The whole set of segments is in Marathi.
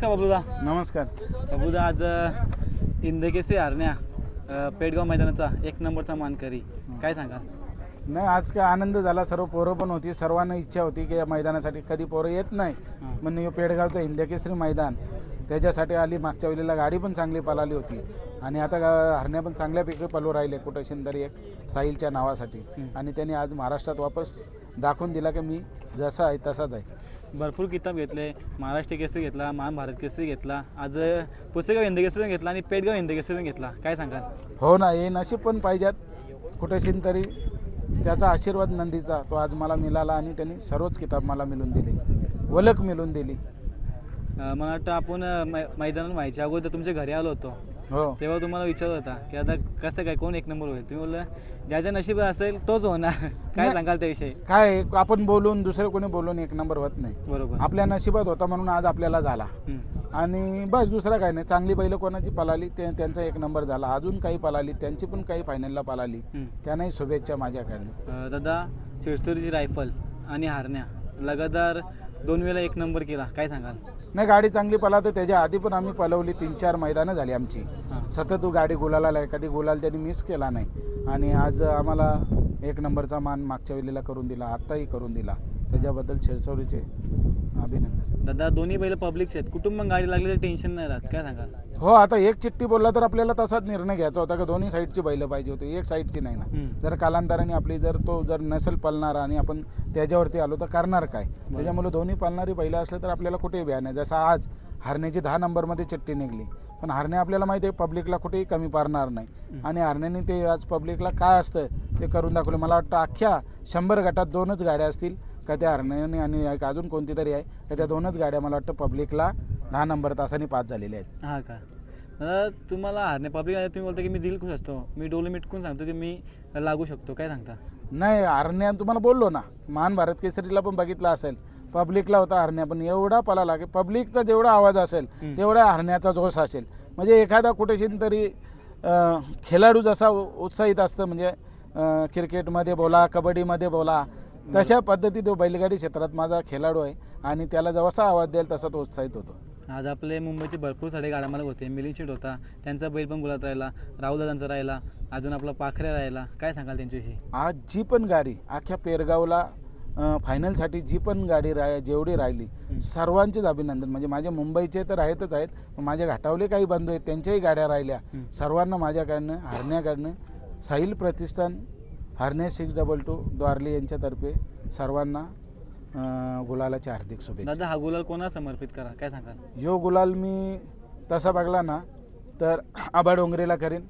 का बाबूदा नमस्कार. बाबूदा आज इंदकेसरी हरण्या पेडगाव मैदानाचा एक नंबरचा मानकरी. काय सांगाल? नाही आज काय आनंद झाला. सर्व पोरं पण होती. सर्वांना इच्छा होती की या मैदानासाठी कधी पोरं येत नाही. म्हणून हे पेडगावचं हिंदकेसरी मैदान त्याच्यासाठी आली. मागच्या वेळेला गाडी पण चांगली पळाली होती. आणि आता हरण्या पण चांगल्यापैकी पळू राहिले. कुठं शिंदरी एक साहिलच्या नावासाठी. आणि त्यांनी आज महाराष्ट्रात वापस दाखवून दिला की मी जसा आहे तसाच आहे. भरपूर किताब घेतले महाराष्ट्र केसरी घेतला महाभारत केसरी घेतला आज पुसेगाव हिंद केसरी पण घेतला आणि पेडगाव हिंद केसरी पण घेतला. काय सांगाल? हो ना हे नशीब पण पाहिजेत. कुठे तरी त्याचा आशीर्वाद नंदीचा तो आज मला मिळाला आणि त्यांनी सर्वच किताब मला मिळून दिले. वलक मिळून दिली. मला वाटतं आपण मै- मैदानात व्हायच्या अगोदर तुमच्या घरी आलो होतो. हो. तेव्हा तुम्हाला विचारत होता की आता कसं काय कोण एक नंबर होईल? तुम्ही बोललं ज्याच्या नशीब असेल तोच होणार. काय नाही. सांगाल त्याविषयी? काय आहे, आपण बोलून दुसरं कोणी बोलून एक नंबर होत नाही. बरोबर. आपल्या नशिबात होता म्हणून आज आपल्याला झाला. आणि बस दुसरा काय नाही चांगली बैलं कोणाची पळाली ते त्यांचा एक नंबर झाला. अजून काही पळाली त्यांची पण काही फायनलला पळाली हं. त्यांनाही शुभेच्छा माझ्याकडनं. अ, दादा शिरसुरीची रायफल आणि हारण्या लगातार दोन वेळा एक नंबर केला. काय सांगाल? नाही गाडी चांगली पळा तर त्याच्या आधी पण आम्ही पळवली तीन चार मैदानं झाली आमची. सतत तू गाडी गुलाला कधी गुलाल त्यांनी मिस केला नाही. आणि आज आम्हाला एक नंबरचा मान मागच्या वेळेला करून दिला आत्ताही करून दिला. त्याच्याबद्दल शिरसवडीचे अभिनंदन. दादा दोन्ही बैल पब्लिकचे आहेत. कुटुंब गाडी लागली तर टेन्शन नाही राहत. काय सांगाल? हो आता एक चिठ्ठी बोलला तर आपल्याला तसाच निर्णय घ्यायचा होता की दोन्ही साईडची बैलं पाहिजे होती. एक साईडची नाही ना. जर कालांतराने आपली जर तो जर नसेल पळणार आणि आपण त्याच्यावरती आलो तर करणार काय? त्याच्यामुळे दोन्ही पळणारी बैलं असलं तर आपल्याला कुठेही भ्या नाही. जसं आज हरण्याची दहा नंबरमध्ये चिठ्ठी निघली. पण हरणे आपल्याला माहिती आहे पब्लिकला कुठेही कमी पारणार नाही. आणि हरण्याने ते आज पब्लिकला काय असतं ते करून दाखवलं. मला वाटतं अख्ख्या शंभर गटात दोनच गाड्या असतील. का त्या हरण्याने आणि एक अजून कोणती तरी आहे का त्या दोनच गाड्या मला वाटतं पब्लिकला दहा नंबर तासाने पास झालेल्या आहेत. हा का? दादा तुम्हाला हारणे पब्लिक तुम्ही बोलता की मी दिल खुश असतो. मी डोळे मिटकून सांगतो की मी लागू शकतो. काय सांगता? नाही हरण्या तुम्हाला बोललो ना. महान भारत केसरीला पण बघितला असेल. पब्लिकला होता हरण्या पण एवढा पला लागे पब्लिकचा जेवढा आवाज असेल. तेवढा हरण्याचा जोश असेल. म्हणजे एखादा कुठेशीन तरी खेळाडू जसा उत्साहित असतं म्हणजे क्रिकेटमध्ये बोला कबड्डीमध्ये बोला तशा पद्धती तो बैलगाडी क्षेत्रात माझा खेळाडू आहे आणि त्याला जसा आवाज द्याल तसा तो उत्साहित होतो. आज आपले मुंबईचे भरपूर सारे गाड्या मला होते शेट होता त्यांचा बैल पण गुलात राहिला राहुल दादांचा राहिला अजून आपला पाखऱ्या राहिला. काय सांगाल त्यांच्याविषयी आज जी पण गाडी अख्ख्या पेरगावला फायनलसाठी जी पण गाडी राह जेवढी राहिली. सर्वांचेच अभिनंदन. म्हणजे माझे मुंबईचे तर आहेतच आहेत माझ्या घाटावले काही बंधू आहेत त्यांच्याही गाड्या राहिल्या. सर्वांना माझ्याकडनं हरण्याकडनं साहिल प्रतिष्ठान हरणे सिक्स डबल टू द्वारली यांच्यातर्फे सर्वांना अं, गुलालाच्या हार्दिक शुभेच्छा. दादा हा गुलाल कोणाला समर्पित करा? काय सांगाल यो गुलाल मी तसा बघला ना तर आबा डोंगरेला करेन.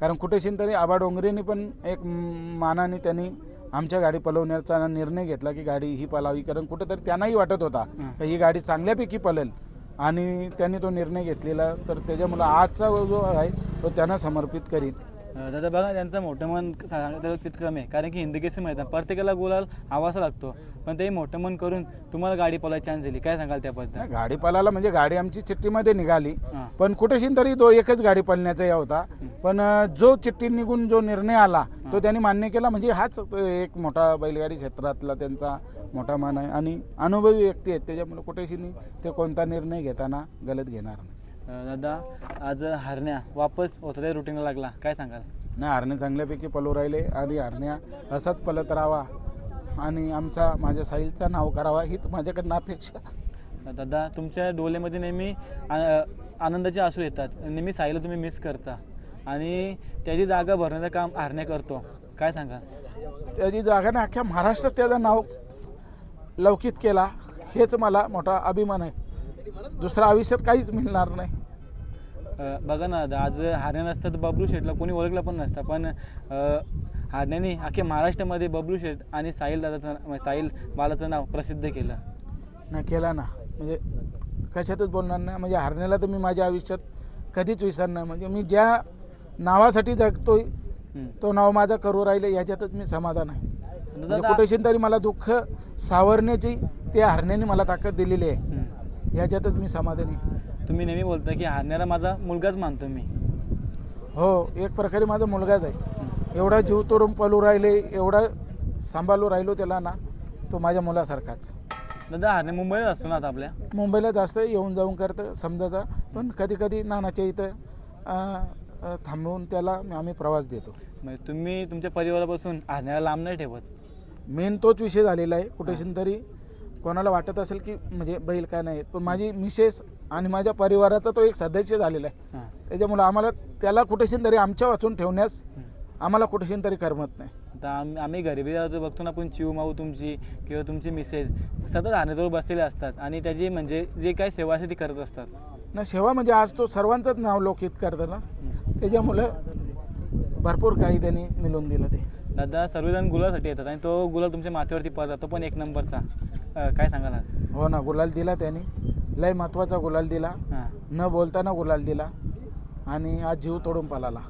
कारण कुठेशीन तरी आबा डोंगरेने पण एक म- मानाने त्यांनी आमच्या गाडी पलवण्याचा निर्णय घेतला की गाडी ही पलावी. कारण कुठेतरी त्यांनाही वाटत होता हं. की ही गाडी चांगल्यापैकी पलेल. आणि त्यांनी तो निर्णय घेतलेला तर त्याच्यामुळं आजचा जो आहे तो त्यांना समर्पित करीन. दादा बघा त्यांचं मोठं मन सांगितलं तितकं कमी आहे. कारण की हिंदकेसरी मैदान प्रत्येकाला गुलाल आवासा लागतो. पण ते मोठं मन करून तुम्हाला गाडी पळायची चान्स दिली. काय सांगाल त्याबद्दल? गाडी पलाला म्हणजे गाडी आमची चिठ्ठीमध्ये निघाली. पण कुठेशीन तरी तो एकच गाडी पळण्याचा या होता पण जो चिठ्ठी निघून जो निर्णय आला तो त्यांनी मान्य केला. म्हणजे हाच एक मोठा बैलगाडी क्षेत्रातला त्यांचा मोठा मान आहे. आणि अनुभवी व्यक्ती आहेत. त्याच्यामुळे कुठेशी ते कोणता निर्णय घेताना गलत घेणार नाही. दादा आज हरण्या वापस होता रुटीनला लागला. काय सांगाल? नाही हरणे चांगल्यापैकी पलू राहिले आणि हरण्या असाच पलत राहावा आणि आमचा माझ्या साईलचा नाव करावा हीच माझ्याकडनं अपेक्षा. दादा तुमच्या डोळ्यामध्ये नेहमी आ- आनंदाचे आसू येतात. नेहमी साईला तुम्ही मिस करता. आणि त्याची जागा भरण्याचं काम हरण्या करतो. काय सांगा त्याची जागा ना अख्ख्या महाराष्ट्रात त्याचं नाव लौकित केला हेच मला मोठा अभिमान आहे. दुसरं आयुष्यात काहीच मिळणार नाही. अं, बघा ना दादा आज हरण्या नसतं तर बबलू शेठला कोणी ओळखलं पण नसतं. पण हरण्याने अख्ख्या महाराष्ट्रामध्ये बबलू शेठ आणि साहिल दादाचं म्हणजे साहिल बालाचं नाव प्रसिद्ध केलं. नाही केला ना. म्हणजे कशातच बोलणार नाही. म्हणजे हरण्याला तर मी माझ्या आयुष्यात कधीच विसरणार नाही. म्हणजे मी ज्या नावासाठी जगतोय हम्म. तो नाव माझं करू राहिले याच्यातच मी समाधान आहे. म्हणजे दादा कुठेशी तरी मला दुःख सावरण्याची त्या हरण्याने मला ताकद दिलेली आहे. याच्यातच मी समाधानी आहे. तुम्ही नेहमी बोलता की हरण्याला माझा मुलगाच मानतो मी. हो एक प्रकारे माझा मुलगाच आहे. एवढा जीव तोडून पलू राहिले एवढा सांभाळू राहिलो त्याला ना तो माझ्या मुलासारखाच. दादा हारणे मुंबईला असतो ना आता आपल्या? मुंबईला जास्त येऊन जाऊन करतं समजायचा. पण कधी कधी नानाच्या इथं अं, अं, थांबवून त्याला आम्ही प्रवास देतो. म्हणजे तुम्ही तुमच्या परिवारापासून हारण्याला लांब नाही ठेवत? मेन तोच विषय झालेला आहे. कुठेशी तरी कोणाला वाटत असेल की म्हणजे बैल काय नाही पण माझी मिसेस आणि माझ्या परिवाराचा तो एक सदस्य झालेला आहे. त्याच्यामुळं आम्हाला त्याला कुठेशी तरी आमच्या वाचून ठेवण्यास आम्हाला कुठेशी तरी करमत नाही. आता आम आम्ही घरी राहतो बघतो ना आपण चिव माऊ तुमची किंवा तुमची मिसेस सतत हारण्याजवळ बसलेले असतात आणि त्याची म्हणजे जे काही सेवा असते ती करत असतात. ना सेवा म्हणजे आज तो सर्वांचंच नाव लोकित करतं ना. त्याच्यामुळं भरपूर काही त्यांनी मिळवून दिलं ते. दादा सर्वजण गुलासाठी येतात आणि तो गुलाल तुमच्या माथ्यावरती पडला तो पण एक नंबरचा. अं, काय सांगाल? आज? हो ना गुलाल दिला त्यांनी. लय महत्त्वाचा गुलाल दिला. हां. न बोलताना गुलाल दिला. आणि आज जीव तोडून पळाला.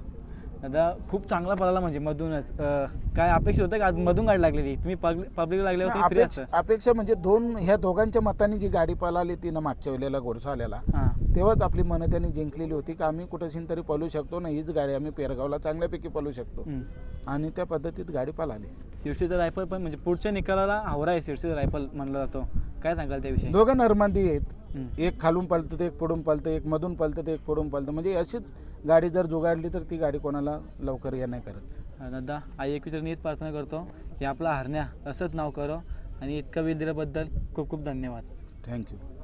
दादा खूप चांगला पळाला म्हणजे मधूनच. अं, काय अपेक्षा होतं का? आज मधून गाडी लागलेली? तुम्ही पब्लिक लागल्यावर फ्री अपेक्षा असतं. अपेक्षा म्हणजे दोन ह्या दोघांच्या मताने जी गाडी पळाली ती ना मागच्या वेळेला गोरसाल्याला हां. तेव्हाच आपली मनं त्यांनी जिंकलेली होती की आम्ही कुठेशी तरी पळू शकतो ना हीच गाडी आम्ही पेरगावला चांगल्यापैकी पळू शकतो. आणि त्या पद्धतीत गाडी पळाली. शिर्षीचं रायफल पण म्हणजे पुढच्या निकालाला हावरा आहे शिर्षीचं रायफल म्हणला जातो. काय सांगाल त्याविषयी? दोघं नरमांदी आहेत. एक खालून पळतं ते एक पुढून पळतं एक मधून पळतं ते एक पुढून पळतं. म्हणजे अशीच गाडी जर जुगाडली तर ती गाडी कोणाला लवकर या नाही करत. दादा आई एकविचार प्रार्थना करतो की आपला हरण्या असंच नाव करो आणि इतका वेळ दिल्याबद्दल खूप खूप धन्यवाद. थँक्यू.